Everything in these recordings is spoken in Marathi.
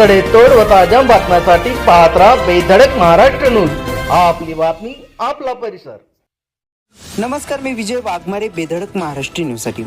सडेतोड व ताज्या बातम्यांसाठी पाहत राहा बेधडक महाराष्ट्र न्यूज. आपली बातमी आपला परिसर. नमस्कार मी विजय वाघमारे बेधडक महाराष्ट्र न्यूजसाठी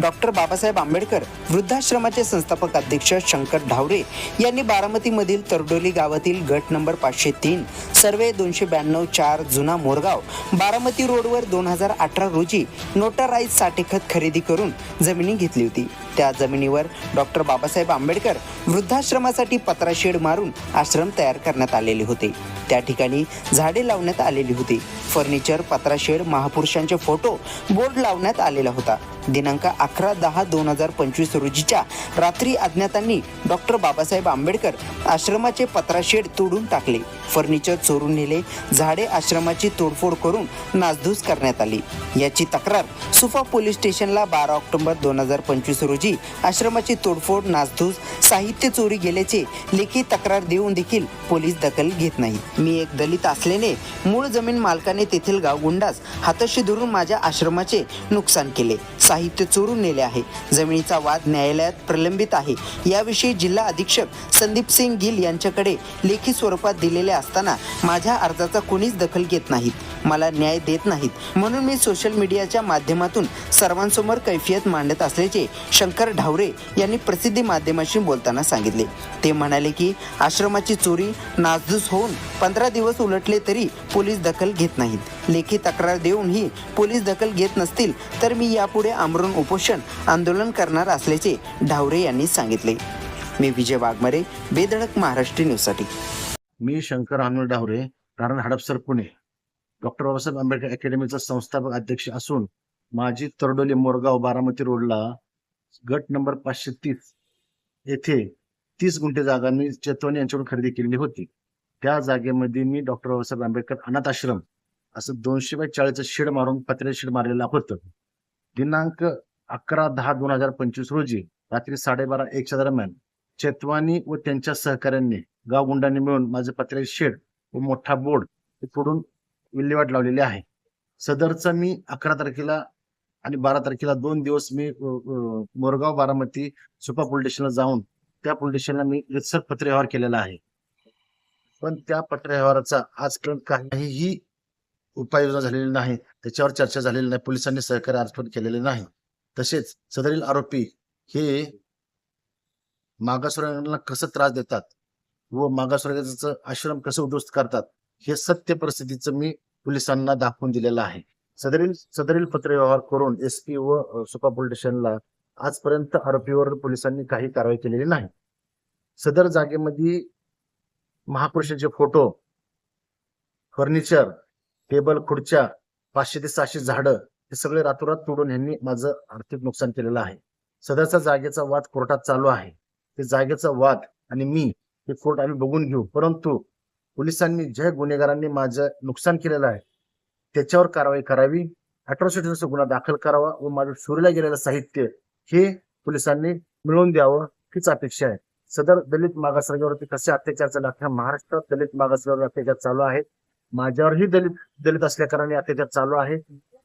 डॉक्टर बाबासाहेब आंबेडकर वृद्धाश्रमाचे संस्थापक अध्यक्ष शंकर ढावरे यांनी बारामतीमधील तरडोली गावातील गट नंबर पाचशे तीन सर्वे दोनशे ब्याण्णव चार जुना मोरगाव बारामती रोडवर दोन हजार अठरा रोजी नोटाराईज साठेखत खरेदी करून जमिनी घेतली होती. त्या जमिनीवर डॉक्टर बाबासाहेब आंबेडकर वृद्धाश्रमासाठी पत्राशेड मारून आश्रम तयार करण्यात आलेले होते. त्या ठिकाणी झाडे लावण्यात आलेली होती. फर्निचर पत्राशेड महापुरुषांचे फोटो बोर्ड लावण्यात आलेला होता. दिनांक अकरा दहा दोन हजार पंचवीस रोजीच्या रात्री अज्ञातांनी डॉक्टर बाबासाहेब आंबेडकर आश्रमाचे पत्राशेड तोडून टाकले. फर्निचर चोरून नेले झाडे आश्रमाची तोडफोड करून नासधूस करण्यात आली. याची तक्रार सुफा पोलीस स्टेशनला बारा ऑक्टोबर दोन हजार पंचवीस रोजी आश्रमाची तोडफोड नासधूस साहित्य चोरी गेल्याचे लेखी तक्रार देऊन देखील पोलीस दखल घेत नाही मी एक दलित असल्याने मूळ जमीन मालकाने तेथील गावगुंडास हाताशी धरून माझ्या आश्रमाचे नुकसान केले. साहित्य चोरून नेले आहे. जमिनीचा वाद न्यायालयात प्रलंबित आहे. याविषयी जिल्हा अधीक्षक संदीप सिंग गिल यांच्याकडे लेखी स्वरूपात दिलेले असताना माझ्या अर्जाचा कोणीच दखल घेत नाहीत. मला न्याय देत नाहीत. म्हणून मी सोशल मीडियाच्या माध्यमातून सर्वांसमोर कैफियत मांडत असल्याचे शंकर ढावरे यांनी प्रसिद्धी माध्यमाशी बोलताना सांगितले. ते म्हणाले की आश्रमाची चोरी नासधूस होऊन पंधरा दिवस उलटले तरी पोलीस दखल घेत नाहीत. लेखी तक्रार देऊनही पोलीस दखल घेत नसतील तर मी यापुढे आमरण उपोषण आंदोलन करणार असल्याचे ढावरे यांनी सांगितले. मी विजय वाघमारे बेधडक महाराष्ट्र न्यूजसाठी मी शंकर आनंद डावरे राहणार हडपसर पुणे. डॉक्टर बाबासाहेब आंबेडकर अकॅडमीचा संस्थापक अध्यक्ष असून माझी तरडोली मोरगाव बारामती रोडला गट नंबर पाचशे तीस येथे तीस गुंठे जागा मी चेतवणी यांच्याकडून खरेदी केलेली होती. त्या जागेमध्ये मी डॉक्टर बाबासाहेब आंबेडकर अनाथ आश्रम असं दोनशे बाय चाळीसचं शेड मारून पत्र्याचं शेड मारलेलं होतं. दिनांक अकरा दहा दोन हजार पंचवीस रोजी रात्री साडेबारा एकच्या दरम्यान चेतवानी व त्यांच्या सहकाऱ्यांनी गावगुंडांनी मिळून माझे पत्र्याचे शेड व मोठा बोर्ड हे तोडून विल्हेवाट लावलेली आहे. सदरचा मी अकरा तारखेला आणि बारा तारखेला दोन दिवस मी मोरगाव बारामती सुपा पोलीस स्टेशनला जाऊन त्या पोलीस स्टेशनला मी रितसर पत्रव्यवहार केलेला आहे. पण त्या पत्रव्यवहाराचा आजपर्यंत काहीही उपाययोजना झालेली नाही त्याच्यावर चर्चा झालेली नाही पोलिसांनी सहकार्य आजपर्यंत केलेले नाही. तसेच सदरील आरोपी हे मागासवर्गांना कसं त्रास देतात व मागासवर्गाचं आश्रम कसं उद्ध्वस्त करतात हे सत्य परिस्थितीचं मी पोलिसांना दाखवून दिलेलं आहे. सदरील सदरील पत्रव्यवहार करून एस पी व सुपा पोलीस स्टेशनला आजपर्यंत आरोपीवर पोलिसांनी काही कारवाई केलेली नाही. सदर जागेमध्ये महापुरुषांचे फोटो फर्निचर टेबल खुर्च्या पाचशे ते सहाशे झाडं हे सगळे रातोरात तोडून यांनी माझं आर्थिक नुकसान केलेलं आहे. सदरचा जागेचा वाद कोर्टात चालू आहे. ते जागेचा वाद आणि मी हे कोर्ट आम्ही बघून घेऊ. परंतु पोलिसांनी ज्या गुन्हेगारांनी माझं नुकसान केलेलं आहे. त्याच्यावर कारवाई करावी. अॅट्रॉसिटीचा गुन्हा दाखल करावा व माझं चोरीला गेलेलं साहित्य हे पोलिसांनी मिळवून द्यावं हीच अपेक्षा आहे. सदर दलित मागासवर्गावरती कसे अत्याचार चालू अख्ख्या महाराष्ट्रात दलित मागासवर्गावर अत्याचार चालू आहेत. माझ्यावरही दलित दलित असल्याकारणाने अत्याचार चालू आहे.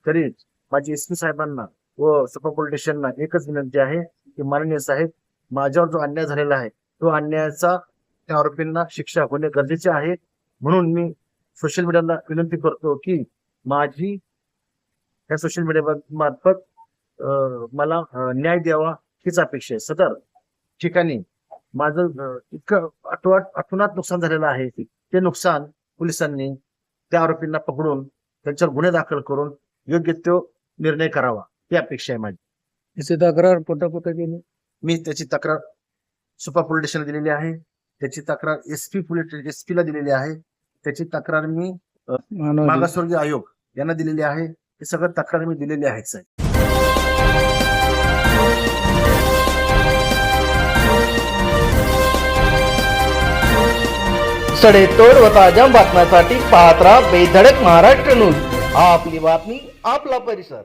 तरी माझी एस पी साहेबांना व सुपर पोलीस एकच विनंती आहे की माननीय साहेब माझ्यावर जो अन्याय झालेला आहे तो अन्यायाचा त्या आरोपींना शिक्षा होणे गरजेचे आहे. म्हणून मी सोशल मीडियाला विनंती करतो की माझी या सोशल मीडिया मार्फत मला न्याय द्यावा हीच अपेक्षा आहे. सदर ठिकाणी माझं इतकं आठवट अठवणात नुकसान झालेलं आहे. ते नुकसान पोलिसांनी त्या आरोपींना पकडून त्यांच्यावर गुन्हे दाखल करून योग्य तो निर्णय करावा. ही अपेक्षा आहे माझी. याची तक्रार कुठं कुठं केली? मी त्याची तक्रार सुपा पोलीस स्टेशनला दिलेली आहे. त्याची तक्रार एस पी पोलीस एस ला दिलेली आहे. त्याची तक्रार मी मागासवर्गीय आयोग यांना दिलेली आहे. हे सगळं तक्रार मी दिलेली आहेत साहेब. सडेतोड व ताज्या बातम्यांसाठी पाहत राहा बेधडक महाराष्ट्र न्यूज. आपली बातमी आपला परिसर.